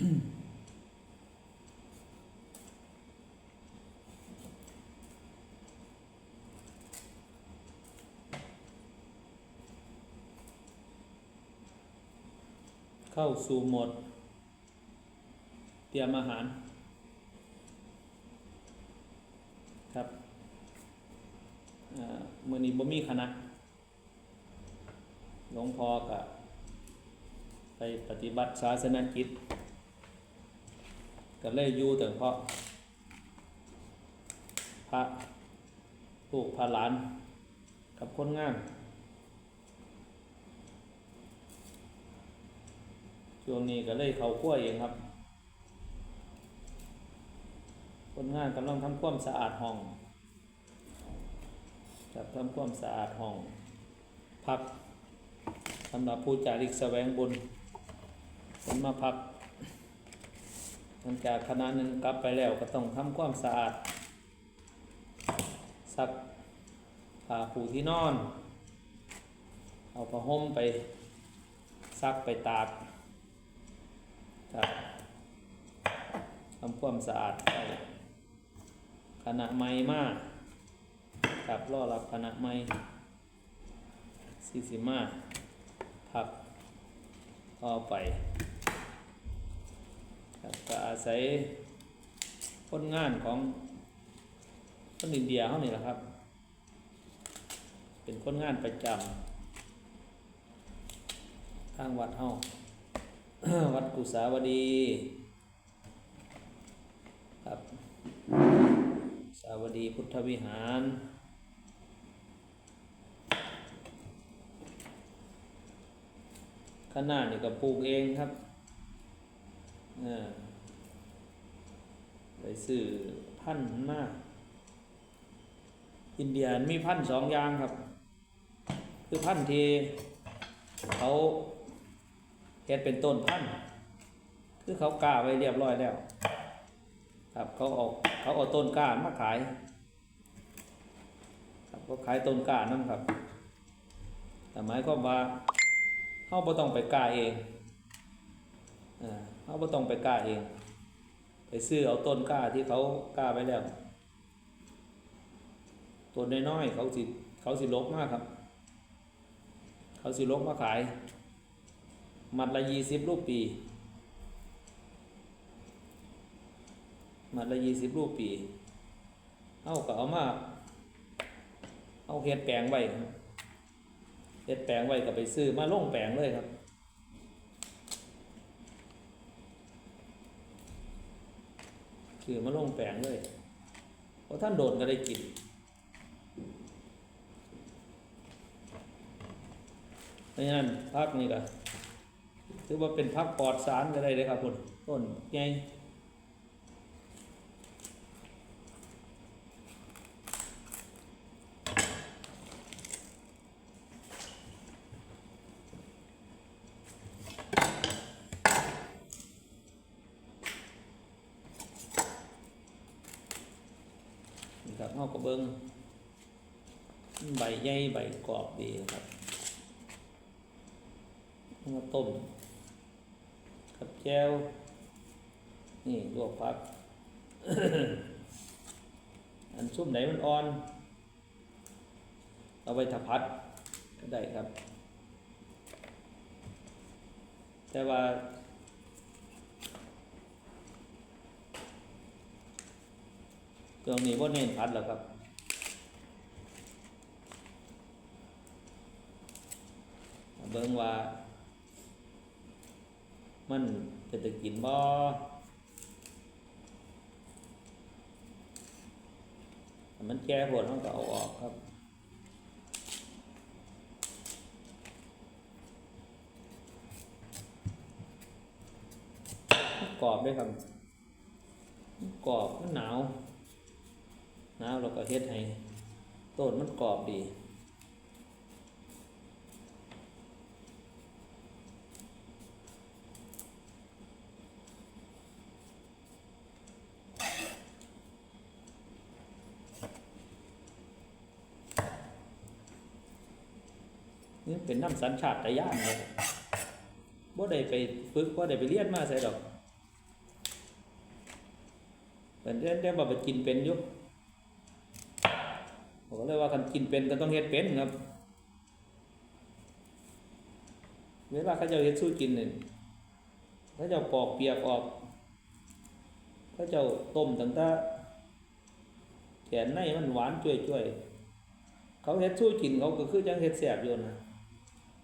เข้าสู่โหมด เตรียมอาหาร ครับเมื่อนี้บ่มีคณะหลวงพ่อกับไปปฏิบัติศาสนกิจ ก็เลยอยู่แต่เพราะ พระลูกพระหลาน กับคนงานช่วงนี้ก็เลยเขาขั้วเองครับ คนงานกำลังทำความสะอาดห้องจับทำความสะอาดห้อง พักสำหรับผู้จาริกแสวงบุญคนมาพัก หลังจากคณะหนึ่งกลับไปแล้วก็ต้องทำความสะอาดซักผ้าปูที่นอน เอาผ้าห่มไปซักไปตากครับทำความสะอาดไปคณะใหม่มากครับรอรับคณะใหม่ซีซิมาพักต่อไป อาศัยคนงานของคนอินเดียเขานี่แหละครับ เป็นคนงานประจำทางวัดเฮาวัดกุสาวดีครับ สาวดีพุทธวิหารข้างหน้านี่ก็ปลูกเองครับออไป ซื้อพันมาก อินเดียมีพันสองอย่างครับ คือพันที่เขาเฮ็ดเป็นต้นพันคือเขากล้าไว้เรียบร้อยแล้ว ครับเขาเอาเขาเอาต้นกล้ามาขาย ครับเขาขายต้นกล้านั่นครับ แต่หมายความว่าเขาบ่ต้องไปกล้าเองเออเขาบ่ต้องไปกล้าเอง ไปซื้อเอาต้นกล้าที่เขากล้าไว้แล้วต้นน้อยๆเขาสิเขาสิลกมากครับ เขาสิลกมาขาย มัดละยี่สิบรูปปี มัดละยี่สิบรูปปี เอาก็เอามาเอาเฮ็ดแปลงไว้เฮ็ดแปลงไว้ก็ไปซื้อมาล่งแปลงเลยครับ คือมาลงแปลงเลย เพราะท่านโดนก็ได้กินเพราะฉะนั้นพักนี่ก็ถือว่าเป็นพักปลอดสารก็ได้เลยครับคุณต้นไงญ่นี่ครับเอากระเบิงใบใหญ่ใบกรอบดีครับมาต้มกับแก้วนี่ลวกผัก อันซุปไหนมันอ่อน เอาไปถัพัดก็ได้ครับ แต่ว่า ตรงนี้ว่าเน้นพัดแล้วครับเบิ่งว่า มันจะจะกินบ่มันแก่ปวดมันก็เอาออกครับกรอบด้วยครับกรอบมันหนาว นาเราก็เฮ็ดให้ต้นมันกรอบดี นี่เป็นน้ำสัญชาตญาณเลยบ่ได้ไปฝึกบ่ได้ไปเรียนมาใส่ดอกเป็นเรื่องได้บ่ไปกินเป็นอยุบผม ก็เลยว่ากันกินเป็นก็ต้องเฮ็ดเป็นครับเวลาเขาเจะเฮ็ดสู้กินเนี่ยเขาเจะปอกเปียกออกเขาเจะต้มตั้งแต่แขนในมันหวานจ่วยๆเขาเฮ็ดสู้กินเขาก็คือจังเฮ็ดแสบอยู่นะ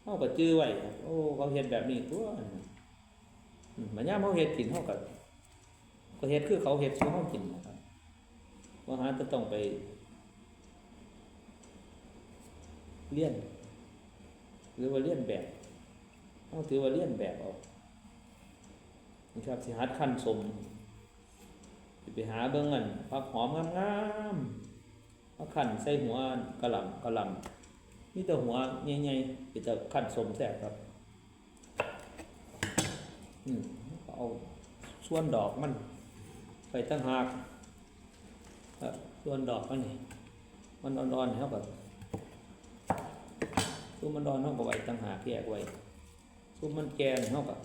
เขาก็จื้อไว้โอ้เขาเฮ็ดแบบนี้ตัวมมันย่ามเขาเฮ็ดกินเขาก็ก็เฮ็ดคือเขาเฮ็ดสู้เขากินนะครับว่าหาจะต้องไป เลี่ยน หรือว่าเลี่ยนแบบเขาถือว่าเลี่ยนแบบเอานะครับสิหัดขั้นสมไปหาเบิ่งกันผักหอมงามๆมาขั้นใส่หัวกะหล่ำกะหล่ำมีแต่หัวใหญ่ๆเป็นแต่ขั้นสมแซ่บครับอืมเอาส่วนดอกมัน ไปตั้งหากส่วนดอกมันนี่มันอ่อนๆเท่ากับ ซุมมันอ่อนเท่ากับไว้ตั้งหาแยกไว้ซุมมันแก่เท่ากับ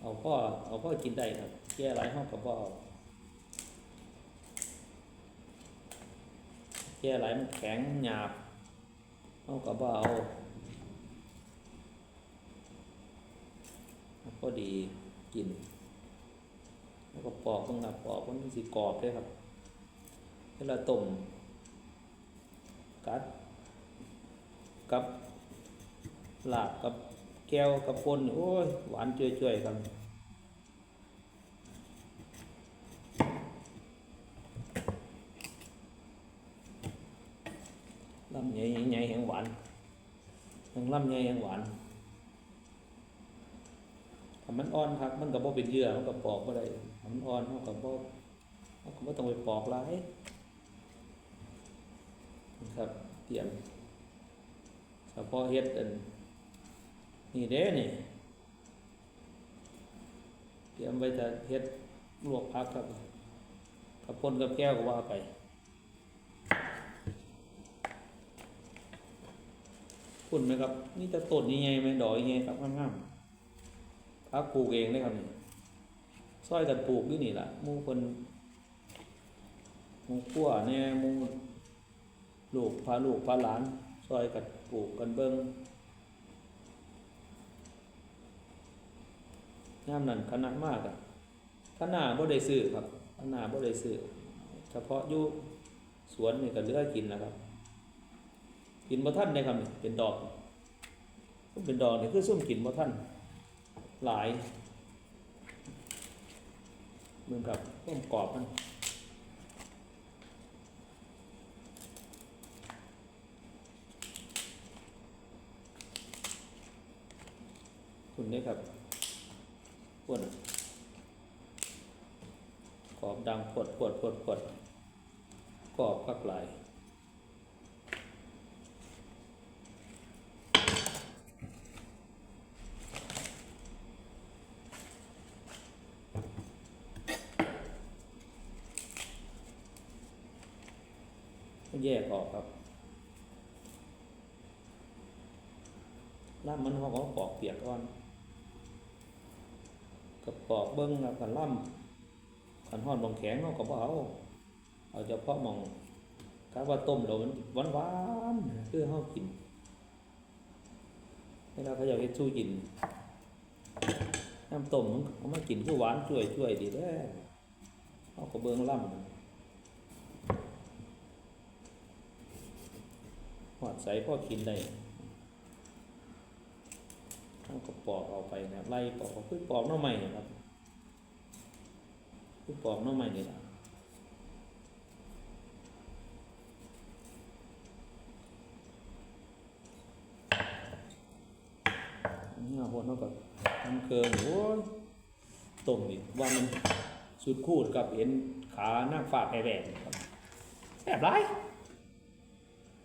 เอาพ่อเอาพ่อกินได้ครับแก่หลายเท่ากับพ่อแก่หลายมันแข็งหยาบเท่ากับพ่อเอาก็ดีกิน แล้วก็ปอกต้องหับปอกมันสิกรอบด้วยครับเวลาต้ม กัด กับลาบกับแก้วกับปนโอ้ย หวานเจ่อยๆกันลำใหญ่ใหญ่แห่งหวานทั้งลำใหญ่แห่งหวานถ้ามันอ่อนครับ มันก็บ่เป็นเยื่อมันก็ปอกบ่ได้ถ้ามันอ่อนมันก็บ่มันก็บ่ต้องไปปอกหลาย นะครับเตรียมเฉพาะเฮ็ดอันนี่เด้นี่เตรียมไว้จะเฮ็ดลวกผักครับกับปนกับแก้วก็ว่าไปคุณไหมครับ นี่จะต้นยังไงไหมดอกยังไงครับง่ามๆพักปลูกเองได้ครับนี่ซอยกันปลูกอยู่นี่แหละมูคนมูขั้วเนี่ยมู ลูกพาลูกพาหลานซอยกันปลูกกันเบิ้งยามนั้นคณะมากอะคณะบ่ได้ซื้อครับคณะบ่ได้ซื้อเฉพาะอยู่สวนนี่ก็เลือกินนะครับ กินบ่ทันได้ครับนี่เป็นดอกซุ่มเป็นดอกนี่คือซุ่มกินบ่ทันหลายเหมือนกับต้มกรอบมัน คุณนี่ครับปวดกรอบดังปวดปวดปวดปวดกรอบกักหลายแยกออกครับล่ามมันเขาก็ปอกเปียกก่อน กับปอกเบิ้งครับกันล่ำกันห่อนบางแข็งเขาก็บ่เอาเอาเฉพาะหมองกาว่าต้มแล้วมันหวานหวานๆคือเขากินเวลาเขาอยากให้สู้กินน้ำต้มมันเขามากินคือหวานช่วยช่วยดีแท้เขาก็เบิ้งล่ำหอดใส่พ่อกินได้ เอาก็ปอกเอาไปนะไล่ปอกคือปอกน้อใหม่นะครับคือปอกน้อใหม่นี่แหละนี่เอาคนเท่ากับทำเกินโอ้ยต้มอีกว่ามันสุดคูดกับเห็นขาหน้าฝากแหวนครับแสบไร